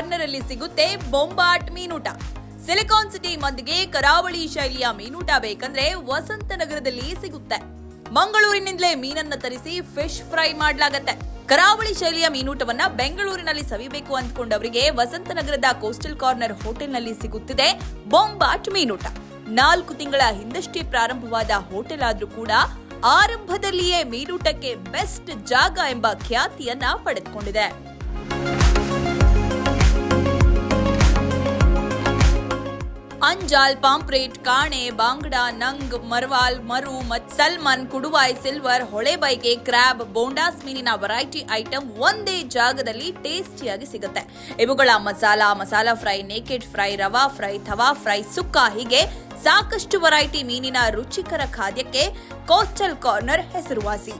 ನಲ್ಲಿ ಸಿಗುತ್ತೆ ಬೊಂಬಾಟ್ ಮೀನೂಟ. Silicon city ಮಂದಿಗೆ ಕರಾವಳಿ ಶೈಲಿಯ ಮೀನೂಟ ಬೇಕಂದ್ರೆ ವಸಂತ ನಗರದಲ್ಲಿ ಸಿಗುತ್ತೆ. ಮಂಗಳೂರಿನಿಂದಲೇ ಮೀನನ್ನ ತರಿಸಿ ಫಿಶ್ ಫ್ರೈ ಮಾಡಲಾಗತ್ತೆ. ಕರಾವಳಿ ಶೈಲಿಯ ಮೀನೂಟವನ್ನ ಬೆಂಗಳೂರಿನಲ್ಲಿ ಸವಿಬೇಕು ಅಂದ್ಕೊಂಡವರಿಗೆ ವಸಂತನಗರದ ಕೋಸ್ಟಲ್ ಕಾರ್ನರ್ ಹೋಟೆಲ್ನಲ್ಲಿ ಸಿಗುತ್ತಿದೆ ಬೊಂಬಾಟ್ ಮೀನೂಟ. ನಾಲ್ಕು ತಿಂಗಳ ಹಿಂದಷ್ಟೇ ಪ್ರಾರಂಭವಾದ ಹೋಟೆಲ್ ಆದ್ರೂ ಕೂಡ ಆರಂಭದಲ್ಲಿಯೇ ಮೀನೂಟಕ್ಕೆ ಬೆಸ್ಟ್ ಜಾಗ ಎಂಬ ಖ್ಯಾತಿಯನ್ನ ಪಡೆದುಕೊಂಡಿದೆ. ಅಂಜಾಲ್, ಪಾಂಪ್ರೇಟ್, ಕಾಣೆ, ಬಾಂಗ್ಡಾ, ನಂಗ್, ಮರ್ವಾಲ್, ಮರು ಮತ್ ಸಲ್ಮನ್, ಕುಡುವಾಯ್, ಸಿಲ್ವರ್ ಹೊಳೆಬೈಗೆ ಕ್ರ್ಯಾಬ್, ಬೋಂಡಾಸ್ ಮೀನಿನ ವೆರೈಟಿ ಐಟಮ್ ಒಂದೇ ಜಾಗದಲ್ಲಿ ಟೇಸ್ಟಿಯಾಗಿ ಸಿಗುತ್ತೆ. ಇವುಗಳ masala masala fry, naked fry, rava fry, tawa fry, sukka ಹೀಗೆ ಸಾಕಷ್ಟು ವೆರೈಟಿ ಮೀನಿನ ರುಚಿಕರ ಖಾದ್ಯಕ್ಕೆ ಕೋಸ್ಟಲ್ ಕಾರ್ನರ್ ಹೆಸರುವಾಸಿ.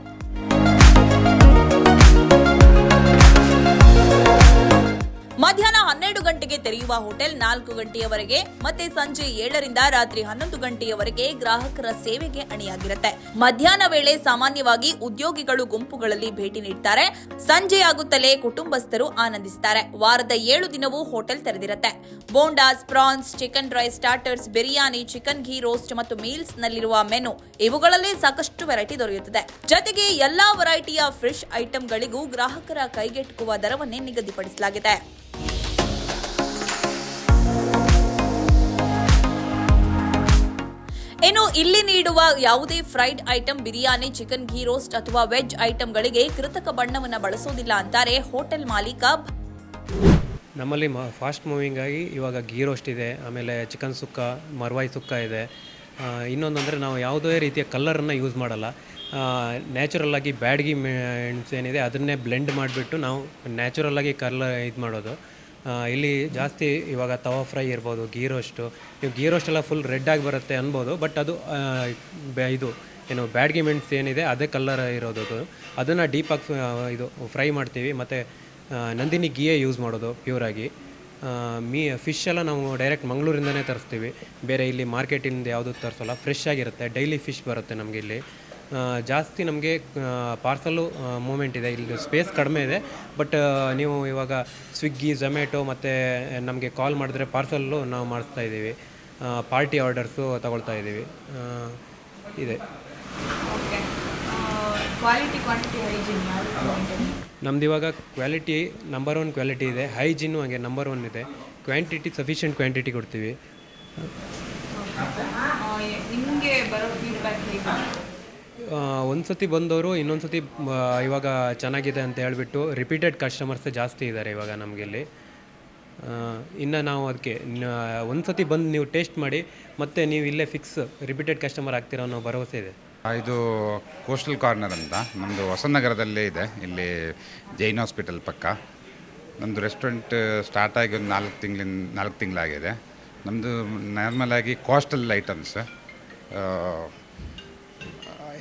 ತೆರೆಯುವ ಹೋಟೆಲ್ ನಾಲ್ಕು ಗಂಟೆಯವರೆಗೆ ಮತ್ತೆ ಸಂಜೆ ಏಳರಿಂದ ರಾತ್ರಿ ಹನ್ನೊಂದು ಗಂಟೆಯವರೆಗೆ ಗ್ರಾಹಕರ ಸೇವೆಗೆ ಅಣಿಯಾಗಿರುತ್ತೆ. ಮಧ್ಯಾಹ್ನ ವೇಳೆ ಸಾಮಾನ್ಯವಾಗಿ ಉದ್ಯೋಗಿಗಳು ಗುಂಪುಗಳಲ್ಲಿ ಭೇಟಿ ನೀಡುತ್ತಾರೆ ಸಂಜೆಯಾಗುತ್ತಲೇ ಕುಟುಂಬಸ್ಥರು ಆನಂದಿಸುತ್ತಾರೆ ವಾರದ ಏಳು ದಿನವೂ hotel ತೆರೆದಿರುತ್ತೆ. Bondas, prawns, chicken rice, starters, biryani, chicken ghee, roast ಮತ್ತು ಮೀಲ್ಸ್ ನಲ್ಲಿರುವ ಮೆನು ಇವುಗಳಲ್ಲೇ ಸಾಕಷ್ಟು ವೆರೈಟಿ ದೊರೆಯುತ್ತದೆ. ಜೊತೆಗೆ ಎಲ್ಲಾ ವೆರೈಟಿಯ ಫ್ರೆಶ್ ಐಟಂಗಳಿಗೂ ಗ್ರಾಹಕರ ಕೈಗೆಟುಕುವ ದರವನ್ನೇ ನಿಗದಿಪಡಿಸಲಾಗಿದೆ. ಇನ್ನು ಇಲ್ಲಿ ನೀಡುವ ಯಾವುದೇ fried item biryani chicken ghee roast ಅಥವಾ ವೆಜ್ ಐಟಂಗಳಿಗೆ ಕೃತಕ ಬಣ್ಣವನ್ನು ಬಳಸೋದಿಲ್ಲ ಅಂತಾರೆ ಹೋಟೆಲ್ ಮಾಲೀಕ. ನಮ್ಮಲ್ಲಿ ಫಾಸ್ಟ್ ಮೂವಿಂಗ್ ಆಗಿ ಇವಾಗ ಗೀ ರೋಸ್ಟ್ ಇದೆ, ಆಮೇಲೆ ಚಿಕನ್ ಸುಕ್ಕ ಮರ್ವಾಯಿ ಸುಕ್ಕ ಇದೆ. ಇನ್ನೊಂದು ಅಂದರೆ ನಾವು ಯಾವುದೇ ರೀತಿಯ ಕಲ್ಲರನ್ನು ಯೂಸ್ ಮಾಡಲ್ಲ. ನ್ಯಾಚುರಲ್ ಆಗಿ ಬ್ಯಾಡ್ಗಿ ಮೆಣಸು ಏನಿದೆ ಅದನ್ನೇ ಬ್ಲೆಂಡ್ ಮಾಡಿಬಿಟ್ಟು ನಾವು ನ್ಯಾಚುರಲ್ ಆಗಿ ಕಲ್ಲರ್ ಇದು ಮಾಡೋದು. ಇಲ್ಲಿ ಜಾಸ್ತಿ ಇವಾಗ ತವಾ ಫ್ರೈ ಇರ್ಬೋದು ಗೀ ರೋಸ್ಟು ನೀವು ಗೀ ರೋಸ್ಟ್ ಎಲ್ಲ ಫುಲ್ ರೆಡ್ ಆಗಿ ಬರುತ್ತೆ ಅನ್ಬೋದು ಬಟ್ ಅದು ಇದು ಏನು ಬ್ಯಾಡ್ಗಿ ಮೆಣಸು ಏನಿದೆ ಅದೇ ಕಲ್ಲರ್ ಇರೋದು ಅದು. ಅದನ್ನು ಡೀಪಾಗಿ ಇದು ಫ್ರೈ ಮಾಡ್ತೀವಿ ಮತ್ತು ನಂದಿನಿ ಗೀಯೇ ಯೂಸ್ ಮಾಡೋದು ಪ್ಯೂರಾಗಿ ಮೀ ಫಿಶ್ ಎಲ್ಲ ನಾವು ಡೈರೆಕ್ಟ್ ಮಂಗಳೂರಿಂದನೇ ತರಿಸ್ತೀವಿ. ಬೇರೆ ಇಲ್ಲಿ ಮಾರ್ಕೆಟಿಂದ ಯಾವುದು ತರಿಸೋಲ್ಲ ಫ್ರೆಶ್ ಆಗಿರುತ್ತೆ ಡೈಲಿ ಫಿಶ್ ಬರುತ್ತೆ ನಮಗೆ ಇಲ್ಲಿ. ಆ, ಜಾಸ್ತಿ ನಮಗೆ ಪಾರ್ಸಲ್ಲು ಮೂಮೆಂಟ್ ಇದೆ. ಇಲ್ಲಿ ಸ್ಪೇಸ್ ಕಡಿಮೆ ಇದೆ. ಬಟ್ ನೀವು ಇವಾಗ ಸ್ವಿಗ್ಗಿ ಝೊಮ್ಯಾಟೊ ಮತ್ತು ನಮಗೆ ಕಾಲ್ ಮಾಡಿದ್ರೆ ಪಾರ್ಸಲ್ಲು ನಾವು ಮಾಡಿಸ್ತಾ ಇದ್ದೀವಿ. ಪಾರ್ಟಿ ಆರ್ಡರ್ಸು ತಗೊಳ್ತಾ ಇದ್ದೀವಿ. ಇದೆ. ನಮ್ದು ಇವಾಗ ಕ್ವಾಲಿಟಿ ನಂಬರ್ ಒನ್ ಕ್ವಾಲಿಟಿ ಇದೆ. ಹೈಜಿನ್ನು ಹಾಗೆ ನಂಬರ್ ಒನ್ ಇದೆ. ಕ್ವಾಂಟಿಟಿ ಸಫಿಷಿಯೆಂಟ್ ಕ್ವಾಂಟಿಟಿ ಕೊಡ್ತೀವಿ. ನಿಮಗೆ ಬರೋ ಫೀಡ್ಬ್ಯಾಕ್ ಒಂದು ಸತಿ ಬಂದವರು ಇನ್ನೊಂದು ಸತಿ ಇವಾಗ ಚೆನ್ನಾಗಿದೆ ಅಂತ ಹೇಳಿಬಿಟ್ಟು ರಿಪೀಟೆಡ್ ಕಸ್ಟಮರ್ಸ್ ಜಾಸ್ತಿ ಇದ್ದಾರೆ ಇವಾಗ ನಮಗಿಲ್ಲಿ ಇನ್ನು ನಾವು ಅದಕ್ಕೆ ಒಂದು ಸತಿ ಬಂದು ನೀವು ಟೇಸ್ಟ್ ಮಾಡಿ, ಮತ್ತೆ ನೀವು ಇಲ್ಲೇ ಫಿಕ್ಸ್ ರಿಪೀಟೆಡ್ ಕಸ್ಟಮರ್ ಆಗ್ತೀರೋ ಅನ್ನೋ ಭರವಸೆ ಇದೆ. ಇದು ಕೋಸ್ಟಲ್ ಕಾರ್ನರ್ ಅಂತ ನಮ್ಮದು ಹೊಸನಗರದಲ್ಲೇ ಇದೆ, ಇಲ್ಲಿ ಜೈನ್ ಹಾಸ್ಪಿಟಲ್ ಪಕ್ಕ. ನಮ್ಮದು ರೆಸ್ಟೋರೆಂಟ್ ಸ್ಟಾರ್ಟ್ ಆಗಿ ಒಂದು ನಾಲ್ಕು ತಿಂಗ್ಳಿಂದ, ನಾಲ್ಕು ತಿಂಗಳಾಗಿದೆ. ನಮ್ಮದು ನಾರ್ಮಲಾಗಿ ಕೋಸ್ಟಲ್ ಐಟಮ್ಸ್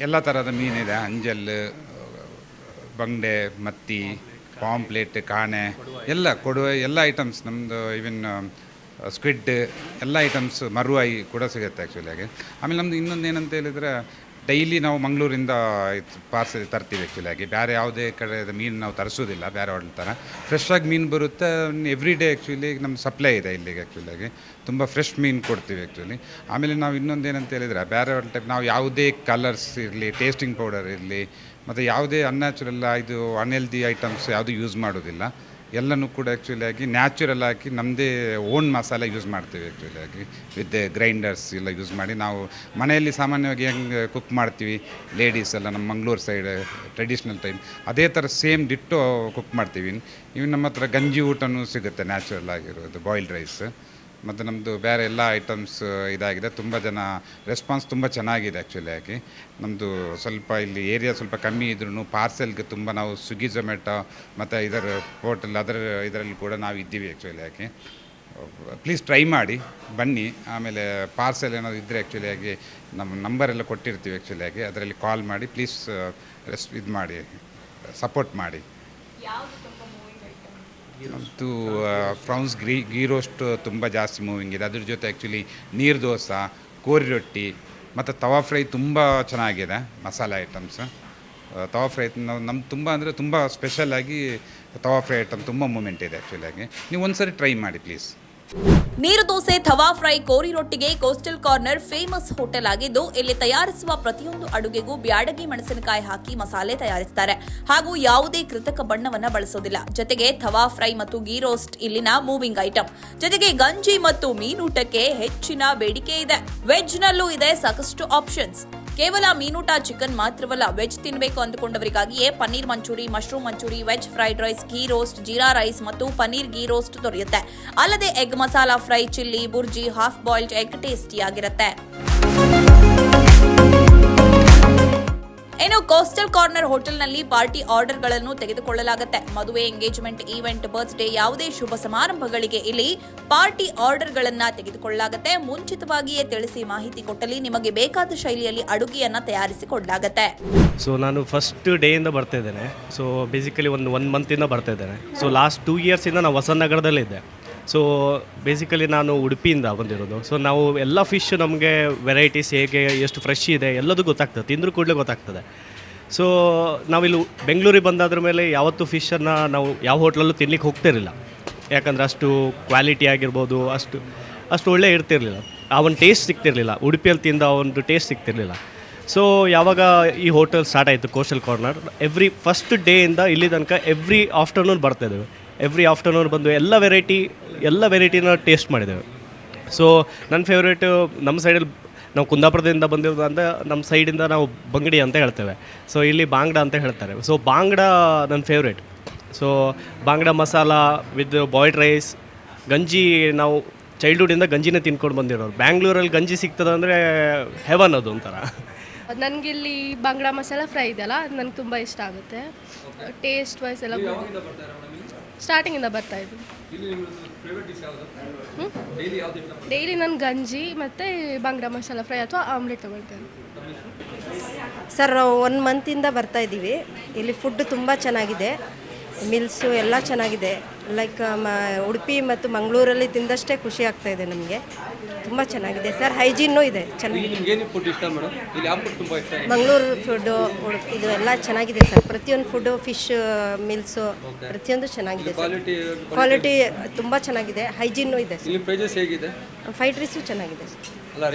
ಎಲ್ಲ ಥರದ ಮೀನಿದೆ. ಅಂಜಲ್ ಬಂಗಡೆ ಮತ್ತಿ, ಪಾಂಪ್ಲೇಟ್, ಕಾಣೆ, ಎಲ್ಲ ಕೊಡುವ ಎಲ್ಲ ಐಟಮ್ಸ್ ನಮ್ಮದು ಈವನ್ ಸ್ಕ್ವಿಡ್ ಎಲ್ಲ ಐಟಮ್ಸ್ ಮರುವಾಯಿ ಕೂಡ ಸಿಗುತ್ತೆ ಆ್ಯಕ್ಚುಲಿಯಾಗಿ ಆಮೇಲೆ ನಮ್ಮದು ಇನ್ನೊಂದು ಏನಂತ ಹೇಳಿದರೆ ಡೈಲಿ ನಾವು ಮಂಗಳೂರಿಂದ ಪಾರ್ಸಲ್ ತರ್ತೀವಿ ಆ್ಯಕ್ಚುಲಾಗಿ ಬೇರೆ ಯಾವುದೇ ಕಡೆ ಮೀನು ನಾವು ತರಿಸೋದಿಲ್ಲ ಬೇರೆ ಹೋಟೆಲ್ ಥರ ಫ್ರೆಶ್ ಆಗಿ ಮೀನು ಬರುತ್ತೆ ಎವ್ರಿ ಡೇ ಆ್ಯಕ್ಚುಲಿ ನಮ್ಮ ಸಪ್ಲೈ ಇದೆ ಇಲ್ಲಿಗೆ ಆ್ಯಕ್ಚುಲಾಗಿ ತುಂಬ ಫ್ರೆಶ್ ಮೀನು ಕೊಡ್ತೀವಿ ಆ್ಯಕ್ಚುಲಿ ಆಮೇಲೆ ನಾವು ಇನ್ನೊಂದು ಏನಂತ ಹೇಳಿದರೆ ಬೇರೆ ಹೋಟೆಲ್ ಟೈಪ್ ನಾವು ಯಾವುದೇ ಕಲರ್ಸ್ ಇರಲಿ ಟೇಸ್ಟಿಂಗ್ ಪೌಡರ್ ಇರಲಿ, ಮತ್ತು ಯಾವುದೇ ಅನ್ಯಾಚುರಲ್ ಇದು ಅನ್ಹೆಲ್ದಿ ಐಟಮ್ಸ್ ಯಾವುದು ಯೂಸ್ ಮಾಡೋದಿಲ್ಲ ಎಲ್ಲನೂ ಕೂಡ ಆ್ಯಕ್ಚುಲಿ ಆಗಿ ನ್ಯಾಚುರಲ್ ಆಗಿ ನಮ್ಮದೇ ಓನ್ ಮಸಾಲೆ ಯೂಸ್ ಮಾಡ್ತೀವಿ ಆ್ಯಕ್ಚುಲಿ ಆಗಿ. ವಿತ್ ಗ್ರೈಂಡರ್ಸ್ ಎಲ್ಲ ಯೂಸ್ ಮಾಡಿ ನಾವು ಮನೆಯಲ್ಲಿ ಸಾಮಾನ್ಯವಾಗಿ ಹೆಂಗೆ ಕುಕ್ ಮಾಡ್ತೀವಿ ಲೇಡೀಸ್ ಎಲ್ಲ ನಮ್ಮ ಮಂಗ್ಳೂರು ಸೈಡ್ ಟ್ರೆಡಿಷ್ನಲ್ ಟೈಮ್ ಅದೇ ಥರ ಸೇಮ್ ಡಿಟ್ಟು ಕುಕ್ ಮಾಡ್ತೀವಿ. ಇವು ನಮ್ಮ ಹತ್ರ ಗಂಜಿ ಊಟನೂ ಸಿಗುತ್ತೆ ನ್ಯಾಚುರಲ್ ಆಗಿರೋದು ಬಾಯ್ಲ್ಡ್ ರೈಸ್ ಮತ್ತು ನಮ್ಮದು ಬೇರೆ ಎಲ್ಲ ಐಟಮ್ಸ್ ಇದಾಗಿದೆ. ತುಂಬ ಜನ ರೆಸ್ಪಾನ್ಸ್ ತುಂಬ ಚೆನ್ನಾಗಿದೆ ಆ್ಯಕ್ಚುಲಿ ಆಗಿ. ನಮ್ಮದು ಸ್ವಲ್ಪ ಇಲ್ಲಿ ಏರಿಯಾ ಸ್ವಲ್ಪ ಕಮ್ಮಿ ಇದ್ರೂ ಪಾರ್ಸೆಲ್ಗೆ ತುಂಬ ನಾವು ಸ್ವಿಗ್ಗಿ ಝೊಮ್ಯಾಟೊ ಮತ್ತು ಇದರ ಹೋಟೆಲ್ ಅದರ ಇದರಲ್ಲಿ ಕೂಡ ನಾವು ಇದ್ದೀವಿ ಆ್ಯಕ್ಚುಲಿ ಆಗಿ. ಪ್ಲೀಸ್ ಟ್ರೈ ಮಾಡಿ, ಬನ್ನಿ. ಆಮೇಲೆ ಪಾರ್ಸೆಲ್ ಏನಾದರೂ ಇದ್ದರೆ ಆ್ಯಕ್ಚುಲಿ ಆಗಿ ನಮ್ಮ ನಂಬರೆಲ್ಲ ಕೊಟ್ಟಿರ್ತೀವಿ ಆ್ಯಕ್ಚುಲಿ ಆಗಿ. ಅದರಲ್ಲಿ ಕಾಲ್ ಮಾಡಿ ಪ್ಲೀಸ್ ರೆಸ್ ಇದು ಮಾಡಿ ಸಪೋರ್ಟ್ ಮಾಡಿ. ಮತ್ತು ಫ್ರೌನ್ಸ್ ಗ್ರೀ, ಗೀ ರೋಸ್ಟ್ ತುಂಬ ಜಾಸ್ತಿ ಮೂವಿಂಗ್ ಇದೆ. ಅದ್ರ ಜೊತೆ ಆ್ಯಕ್ಚುಲಿ ನೀರು ದೋಸೆ, ಕೋರಿ ರೊಟ್ಟಿ, ಮತ್ತು ತವಾ ಫ್ರೈ ತುಂಬ ಚೆನ್ನಾಗಿದೆ, ಮಸಾಲೆ ಐಟಮ್ಸ್ ತವಾ ಫ್ರೈ ನಾವು ನಮ್ಗೆ ತುಂಬ ಅಂದರೆ ತುಂಬ ಸ್ಪೆಷಲಾಗಿ ತವಾ ಫ್ರೈ ಐಟಮ್ ತುಂಬ ಮೂಮೆಂಟ್ ಇದೆ ಆ್ಯಕ್ಚುಲಾಗಿ ನೀವು ಒಂದ್ಸರಿ ಟ್ರೈ ಮಾಡಿ ಪ್ಲೀಸ್ ನೀರು ದೋಸೆ, ಥವಾ ಫ್ರೈ, ಕೋರಿ ರೊಟ್ಟಿಗೆ, ಕೋಸ್ಟಲ್ ಕಾರ್ನರ್, ಫೇಮಸ್ ಹೋಟೆಲ್ ಆಗಿದ್ದು ಇಲ್ಲಿ ತಯಾರಿಸುವ ಪ್ರತಿಯೊಂದು ಅಡುಗೆಗೂ ಬ್ಯಾಡಗಿ ಮೆಣಸಿನಕಾಯಿ ಹಾಕಿ ಮಸಾಲೆ ತಯಾರಿಸುತ್ತಾರೆ ಹಾಗೂ ಯಾವುದೇ ಕೃತಕ ಬಣ್ಣವನ್ನು ಬಳಸೋದಿಲ್ಲ. ಜೊತೆಗೆ ಥವಾ ಫ್ರೈ ಮತ್ತು ಗೀ ರೋಸ್ಟ್ ಇಲ್ಲಿನ ಮೂವಿಂಗ್ ಐಟಮ್ ಜೊತೆಗೆ ಗಂಜಿ ಮತ್ತು ಮೀನೂಟಕ್ಕೆ ಹೆಚ್ಚಿನ ಬೇಡಿಕೆ ಇದೆ. ವೆಜ್ ನಲ್ಲೂ ಇದೆ ಸಾಕಷ್ಟು ಆಪ್ಷನ್ಸ್. ಕೇವಲ ಮೀನೂಟ ಚಿಕನ್ ಮಾತ್ರವಲ್ಲ, ವೆಜ್ ತಿನ್ನಬೇಕು ಅಂದುಕೊಂಡವರಿಗಾಗಿಯೇ paneer manchuri, mushroom manchuri, veg fried rice, ghee roast, jeera rice ಮತ್ತು ಪನ್ನೀರ್ ಘೀ ರೋಸ್ಟ್ ದೊರೆಯುತ್ತೆ. ಅಲ್ಲದೆ egg masala fry, chilli, bhurji, half boiled egg ಟೇಸ್ಟಿಯಾಗಿರುತ್ತೆ. ಇನ್ನು ಕೋಸ್ಟಲ್ ಕಾರ್ನರ್ ಹೋಟೆಲ್ನಲ್ಲಿ ಪಾರ್ಟಿ ಆರ್ಡರ್ಗಳನ್ನು ತೆಗೆದುಕೊಳ್ಳಲಾಗುತ್ತೆ. ಮದುವೆ ಎಂಗೇಜ್ಮೆಂಟ್ ಈವೆಂಟ್ ಬರ್ತ್ಡೇ ಯಾವುದೇ ಶುಭ ಸಮಾರಂಭಗಳಿಗೆ ಇಲ್ಲಿ ಪಾರ್ಟಿ ಆರ್ಡರ್ಗಳನ್ನು ತೆಗೆದುಕೊಳ್ಳಲಾಗುತ್ತೆ. ಮುಂಚಿತವಾಗಿಯೇ ತಿಳಿಸಿ ಮಾಹಿತಿ ಕೊಟ್ಟಲ್ಲಿ ನಿಮಗೆ ಬೇಕಾದ ಶೈಲಿಯಲ್ಲಿ ಅಡುಗೆಯನ್ನ ತಯಾರಿಸಿಕೊಡಲಾಗುತ್ತೆ ಸೊ ನಾನು ಫಸ್ಟ್ ಡೇಯಿಂದ ಬರ್ತಾ ಇದ್ದೇನೆ. ಸೊ ಬೇಸಿಕಲಿ ಒಂದು ಒನ್ ಮಂತಿಂದ ಬರ್ತಾ ಇದ್ದೇನೆ. ಸೊ ಲಾಸ್ಟ್ ಟೂ ಇಯರ್ಸಿಂದ ನಾವು ಹೊಸನಗರದಲ್ಲಿದ್ದೆ. ಸೊ ಬೇಸಿಕಲಿ ನಾನು ಉಡುಪಿಯಿಂದ ಬಂದಿರೋದು. ಸೊ ನಾವು ಎಲ್ಲ ಫಿಶ್ ನಮಗೆ ವೆರೈಟೀಸ್ ಹೇಗೆ, ಎಷ್ಟು ಫ್ರೆಶ್ ಇದೆ, ಎಲ್ಲದೂ ಗೊತ್ತಾಗ್ತದೆ. ತಿಂದರೂ ಕೂಡಲೇ ಗೊತ್ತಾಗ್ತದೆ. ಸೊ ನಾವಿಲ್ಲಿ ಬೆಂಗಳೂರಿಗೆ ಬಂದಾದ್ರ ಮೇಲೆ ಯಾವತ್ತೂ ಫಿಶನ್ನು ನಾವು ಯಾವ ಹೋಟ್ಲಲ್ಲೂ ತಿನ್ಲಿಕ್ಕೆ ಹೋಗ್ತಿರಲಿಲ್ಲ. ಯಾಕಂದರೆ ಅಷ್ಟು ಕ್ವಾಲಿಟಿ ಆಗಿರ್ಬೋದು, ಅಷ್ಟು ಅಷ್ಟು ಒಳ್ಳೆ ಇರ್ತಿರಲಿಲ್ಲ. ಆ ಒಂದು ಟೇಸ್ಟ್ ಸಿಗ್ತಿರಲಿಲ್ಲ. ಉಡುಪಿಯಲ್ಲಿ ತಿಂದ ಆ ಒಂದು ಟೇಸ್ಟ್ ಸಿಗ್ತಿರಲಿಲ್ಲ. ಸೊ ಯಾವಾಗ ಈ ಹೋಟೆಲ್ ಸ್ಟಾರ್ಟ್ ಆಯಿತು ಕೋಸ್ಟಲ್ ಕಾರ್ನರ್ ಎವ್ರಿ ಫಸ್ಟ್ ಡೇಯಿಂದ ಇಲ್ಲಿ ತನಕ ಎವ್ರಿ ಆಫ್ಟರ್ನೂನ್ ಬರ್ತಾಯಿದ್ದೇವೆ ಎವ್ರಿ ಆಫ್ಟರ್ನೂನ್ ಬಂದು ಎಲ್ಲ ವೆರೈಟಿ ಎಲ್ಲ ವೆರೈಟಿನ ಟೇಸ್ಟ್ ಮಾಡಿದ್ದೇವೆ. ಸೊ ನನ್ನ ಫೇವ್ರೇಟು ನಮ್ಮ ಸೈಡಲ್ಲಿ ನಾವು ಕುಂದಾಪುರದಿಂದ ಬಂದಿರೋದು ಅಂತ ನಮ್ಮ ಸೈಡಿಂದ ನಾವು ಬಂಗಡಿ ಅಂತ ಹೇಳ್ತೇವೆ. ಸೊ ಇಲ್ಲಿ ಬಾಂಗ್ಡ ಅಂತ ಹೇಳ್ತಾರೆ. ಸೊ ಬಾಂಗ್ಡ ನನ್ನ favourite so ಬಾಂಗ್ಡ masala with boiled rice ಗಂಜಿ ನಾವು ಚೈಲ್ಡ್ಹುಡಿಂದ ಗಂಜಿನ ತಿನ್ಕೊಂಡು ಬಂದಿರೋರು. ಬ್ಯಾಂಗ್ಳೂರಲ್ಲಿ ಗಂಜಿ ಸಿಗ್ತದಂದರೆ ಹೆವನ್ ಅದು ಒಂಥರ. ನನಗಿಲ್ಲಿ ಬಾಂಗ್ಡಾ ಮಸಾಲ ಫ್ರೈ ಇದೆಯಲ್ಲ ಅದು ನನಗೆ ತುಂಬ ಇಷ್ಟ ಆಗುತ್ತೆ. ಟೇಸ್ಟ್ ವೈಸ್ ಎಲ್ಲ ಸ್ಟಾರ್ಟಿಂಗಿಂದ ಬರ್ತಾ ಇದ್ದೀನಿ. ಡೈಲಿ ನಾನು ಗಂಜಿ ಮತ್ತು ಬಂಗ್ರ ಮಸಾಲ ಫ್ರೈ ಅಥವಾ ಆಮ್ಲೆಟ್ ತೊಗೊಳ್ತೇನೆ. ಸರ್ ನಾವು ಒನ್ ಮಂತಿಂದ ಬರ್ತಾ ಇದ್ದೀವಿ. ಇಲ್ಲಿ ಫುಡ್ ತುಂಬ ಚೆನ್ನಾಗಿದೆ. ಮಿಲ್ಸು ಎಲ್ಲ ಚೆನ್ನಾಗಿದೆ. ಲೈಕ್ ಮ ಉಡುಪಿ ಮತ್ತು ಮಂಗಳೂರಲ್ಲಿ ತಿಂದಷ್ಟೇ ಖುಷಿ ಆಗ್ತಾ ಇದೆ ನಮಗೆ. ತುಂಬ ಚೆನ್ನಾಗಿದೆ. ಸರ್ ಹೈಜೀನು ಇದೆ. ಚೆನ್ನಾಗಿದೆ. ಮಂಗಳೂರು ಫುಡ್ಡು ಉಡುಪಿ ಇದು ಎಲ್ಲ ಚೆನ್ನಾಗಿದೆ ಸರ್ ಪ್ರತಿಯೊಂದು ಫುಡ್ಡು ಫಿಶ್ ಮಿಲ್ಸು ಪ್ರತಿಯೊಂದು ಚೆನ್ನಾಗಿದೆ ಸರ್ ಕ್ವಾಲಿಟಿ ತುಂಬ ಚೆನ್ನಾಗಿದೆ. ಹೈಜೀನು ಇದೆ ಇಲ್ಲಿ ಪ್ರೈಸಸ್ ಹೇಗಿದೆ? ಫೈಡ್ ರೈಸು ಚೆನ್ನಾಗಿದೆ ಸರ್ ಅಲ್ಲ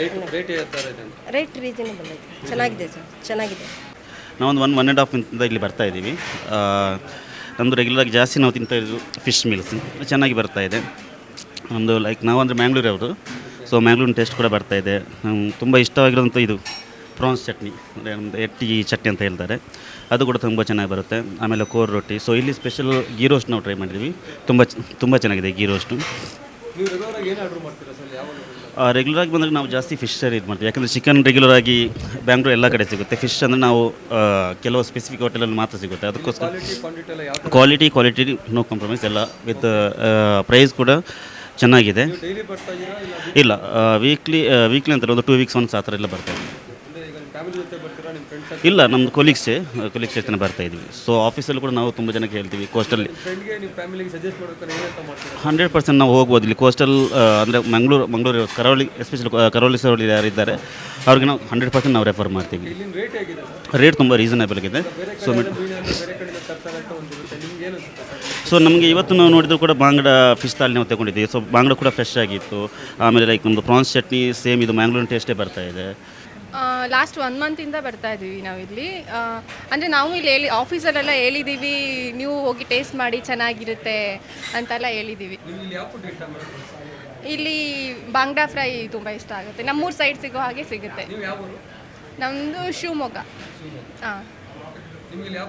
ರೇಟ್ ರೀಸನೇಬಲ್ ಇದೆ ಚೆನ್ನಾಗಿದೆ ಸರ್ ಚೆನ್ನಾಗಿದೆ. ನಾವೊಂದು ಒನ್ ಒನ್ ಆ್ಯಂಡ್ ಹಾಫ್ ಇಂದ ಇಲ್ಲಿ ಬರ್ತಾ ಇದ್ದೀವಿ. ಆ, ನಮ್ಮದು ರೆಗ್ಯುಲರಾಗಿ ಜಾಸ್ತಿ ನಾವು ತಿಂತಾ ಇರೋದು ಫಿಶ್ ಮೀಲ್ಸ್ ಚೆನ್ನಾಗಿ ಬರ್ತಾ ಇದೆ. ನಮ್ಮದು ಲೈಕ್ ನಾವು ಅಂದರೆ ಮ್ಯಾಂಗ್ಳೂರವರು ಸೊ ಮ್ಯಾಂಗ್ಳೂರಿನ ಟೇಸ್ಟ್ ಕೂಡ ಬರ್ತಾ ಇದೆ. ತುಂಬ ಇಷ್ಟವಾಗಿರೋಂಥ ಇದು ಪ್ರಾನ್ಸ್ ಚಟ್ನಿ. ಅಂದರೆ ನಮ್ಮದು ಎಟ್ಟಿ ಚಟ್ನಿ ಅಂತ ಹೇಳ್ತಾರೆ. ಅದು ಕೂಡ ತುಂಬ ಚೆನ್ನಾಗಿ ಬರುತ್ತೆ. ಆಮೇಲೆ ಕೋರ್ ರೊಟ್ಟಿ. ಸೊ ಇಲ್ಲಿ ಸ್ಪೆಷಲ್ ಗೀ ರೋಸ್ಟ್ ನಾವು ಟ್ರೈ ಮಾಡಿದ್ವಿ. ತುಂಬ ತುಂಬ ಚೆನ್ನಾಗಿದೆ ಗೀ ರೋಸ್ಟು ರೆಗ್ಯುಲರ್ ಆಗಿ ಸರ್ ಬಂದಾಗ ನಾವು ಜಾಸ್ತಿ ಫಿಶ್ ಇದು ಮಾಡ್ತೀವಿ. ಯಾಕಂದರೆ ಚಿಕನ್ ರೆಗ್ಯುಲರ್ ಆಗಿ ಬ್ಯಾಂಗ್ಳೂರ್ ಎಲ್ಲ ಕಡೆ ಸಿಗುತ್ತೆ. ಫಿಶ್ ಅಂದರೆ ನಾವು ಕೆಲವು ಸ್ಪೆಸಿಫಿಕ್ ಹೋಟೆಲಲ್ಲಿ ಮಾತ್ರ ಸಿಗುತ್ತೆ. ಅದಕ್ಕೋಸ್ಕರ ಕ್ವಾಲಿಟಿ ಕ್ವಾಲಿಟಿ ನೋ ಕಾಂಪ್ರಮೈಸ್ ಎಲ್ಲ ವಿತ್ ಪ್ರೈಸ್ ಕೂಡ ಚೆನ್ನಾಗಿದೆ. ಇಲ್ಲ ವೀಕ್ಲಿ ವೀಕ್ಲಿ ಅಂತಾರೆ ಒಂದು ಟೂ ವೀಕ್ಸ್ ಒನ್ಸ್ ಆ ಥರ ಎಲ್ಲ ಬರ್ತಾ ಇದ್ದೀವಿ ಅಂದರೆ ಈಗ ನಿಮ್ಮ ಫ್ಯಾಮಿಲಿ ಜೊತೆ ಬರ್ತೀರಾ ನಿಮ್ಮ ಫ್ರೆಂಡ್ಸ್ ಇಲ್ಲ ನಮ್ಮದು ಕೊಲೀಗ್ಸೇ ಕೊಲೀಗ್ಸ್ ಜೊತೆ ಬರ್ತಾ ಇದ್ದೀವಿ ಸೊ ಆಫೀಸಲ್ಲಿ ಕೂಡ ನಾವು ತುಂಬ ಜನಕ್ಕೆ ಹೇಳ್ತೀವಿ ಕೋಸ್ಟಲ್ಲಿ ಹಂಡ್ರೆಡ್ ಪರ್ಸೆಂಟ್ ನಾವು ಹೋಗ್ಬೋದು ಇಲ್ಲಿ. ಕೋಸ್ಟಲ್ ಅಂದರೆ ಮಂಗಳೂರು ಮಂಗಳೂರು ಕರಾವಳಿ ಎಸ್ಪೆಷಲಿ ಕರಾವಳಿ ಸರೋಳಿ ಯಾರಿದ್ದಾರೆ ಅವ್ರಿಗೆ ನಾವು ಹಂಡ್ರೆಡ್ ಪರ್ಸೆಂಟ್ ನಾವು ರೆಫರ್ ಮಾಡ್ತೀವಿ. ರೇಟ್ ತುಂಬ ರೀಸನೇಬಲ್ ಆಗಿದೆ. ಸೊ ಸೊ ನಮಗೆ ಇವತ್ತು ನಾವು ನೋಡಿದ್ರು ಕೂಡ ಬಾಂಗ್ಡ ಫಿಶ್ ತಾಳಿ ನಾವು ತಗೊಂಡಿದ್ದೀವಿ. ಸೊ ಬಾಂಗ್ಡ ಕೂಡ ಫ್ರೆಶ್ ಆಗಿತ್ತು. ಆಮೇಲೆ ಲೈಕ್ ನಮ್ಮದು ಪ್ರಾನ್ಸ್ ಚಟ್ನಿ ಸೇಮ್ ಇದು ಮ್ಯಾಂಗ್ಳೂರಿನ ಟೇಸ್ಟೇ ಬರ್ತಾ ಇದೆ. ಲಾಸ್ಟ್ ಒನ್ ಮಂತಿಂದ ಬರ್ತಾ ಇದ್ದೀವಿ ನಾವಿಲ್ಲಿ ಅಂದರೆ ನಾವು ಇಲ್ಲಿ ಹೇಳಿ ಆಫೀಸಲ್ಲೆಲ್ಲ ಹೇಳಿದ್ದೀವಿ ನೀವು ಹೋಗಿ ಟೇಸ್ಟ್ ಮಾಡಿ ಚೆನ್ನಾಗಿರುತ್ತೆ ಅಂತೆಲ್ಲ ಹೇಳಿದ್ದೀವಿ ಇಲ್ಲಿ ಇಲ್ಲಿ ಬಾಂಗ್ಡಾ ಫ್ರೈ ತುಂಬ ಇಷ್ಟ ಆಗುತ್ತೆ. ನಮ್ಮೂರು ಸೈಡ್ ಸಿಗೋ ಹಾಗೆ ಸಿಗುತ್ತೆ. ನಮ್ಮದು ಶಿವಮೊಗ್ಗ. ಹಾಂ. ಇಲ್ಲಿ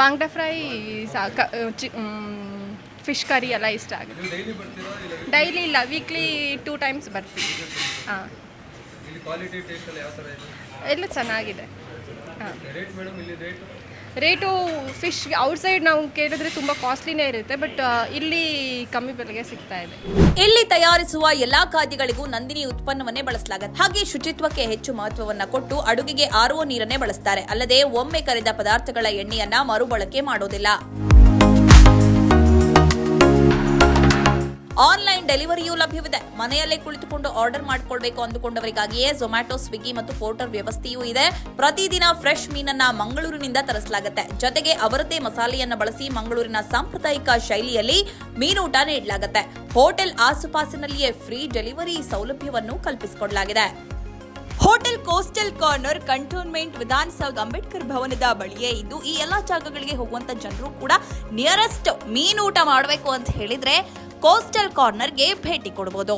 ಬಾಂಗ್ಡಾ ಫ್ರೈ ಸಾಕ ಫಿಶ್ ಕರಿ ಎಲ್ಲ ಇಷ್ಟ ಆಗುತ್ತೆ. ಡೈಲಿ ಇಲ್ಲ ಇಲ್ಲ ವೀಕ್ಲಿ ಟೂ ಟೈಮ್ಸ್ ಬರ್ತೀವಿ. ಹಾಂ. ಇಲ್ಲಿ ಎಲ್ಲ ಚೆನ್ನಾಗಿದೆ. ಹಾಂ. ರೇಟ್ ಮೇಡಮ್ ಇಲ್ಲಿ ರೇಟ್ ರೇಟು ಫಿಶ್ ಔಟ್ಸೈಡ್ ನಾವು ಕೇಳಿದ್ರೆ ತುಂಬ ಕಾಸ್ಟ್ಲಿನೇ ಇರುತ್ತೆ ಬಟ್ ಇಲ್ಲಿ ಕಮ್ಮಿ ಬೆಲೆಗೆ ಸಿಗ್ತಾ ಇದೆ. ಇಲ್ಲಿ ತಯಾರಿಸುವ ಎಲ್ಲಾ ಖಾದ್ಯಗಳಿಗೂ ನಂದಿನಿ ಉತ್ಪನ್ನವನ್ನೇ ಬಳಸಲಾಗುತ್ತೆ. ಹಾಗೆ ಶುಚಿತ್ವಕ್ಕೆ ಹೆಚ್ಚು ಮಹತ್ವವನ್ನ ಕೊಟ್ಟು ಅಡುಗೆಗೆ ಆರುವ ನೀರನ್ನೇ ಬಳಸ್ತಾರೆ. ಅಲ್ಲದೆ ಒಮ್ಮೆ ಕರೆದ ಪದಾರ್ಥಗಳ ಎಣ್ಣೆಯನ್ನ ಮರುಬಳಕೆ ಮಾಡೋದಿಲ್ಲ. ಆನ್ಲೈನ್ ಡೆಲಿವರಿಯೂ ಲಭ್ಯವಿದೆ. ಮನೆಯಲ್ಲೇ ಕುಳಿತುಕೊಂಡು ಆರ್ಡರ್ ಮಾಡಿಕೊಳ್ಬೇಕು ಅಂದುಕೊಂಡವರಿಗಾಗಿಯೇ ಝೊಮ್ಯಾಟೊ ಸ್ವಿಗ್ಗಿ ಮತ್ತು ಪೋರ್ಟರ್ ವ್ಯವಸ್ಥೆಯೂ ಇದೆ. ಪ್ರತಿದಿನ ಫ್ರೆಶ್ ಮೀನನ್ನ ಮಂಗಳೂರಿನಿಂದ ತರಿಸಲಾಗುತ್ತೆ. ಜೊತೆಗೆ ಅವರದೇ ಮಸಾಲೆಯನ್ನು ಬಳಸಿ ಮಂಗಳೂರಿನ ಸಾಂಪ್ರದಾಯಿಕ ಶೈಲಿಯಲ್ಲಿ ಮೀನೂಟ ನೀಡಲಾಗುತ್ತೆ. ಹೋಟೆಲ್ ಆಸುಪಾಸಿನಲ್ಲಿಯೇ ಫ್ರೀ ಡೆಲಿವರಿ ಸೌಲಭ್ಯವನ್ನು ಕಲ್ಪಿಸಿಕೊಡಲಾಗಿದೆ. Hotel coastal corner cantonment Vidhana Soudha, Ambedkar ಭವನದ ಬಳಿಯೇ ಇದ್ದು, ಈ ಎಲ್ಲಾ ಜಾಗಗಳಿಗೆ ಹೋಗುವಂತ ಜನರು ಕೂಡ ನಿಯರೆಸ್ಟ್ ಮೀನೂಟ ಮಾಡಬೇಕು ಅಂತ ಹೇಳಿದ್ರೆ ಕೋಸ್ಟಲ್ ಕಾರ್ನರ್ಗೆ ಭೇಟಿ ಕೊಡಬಹುದು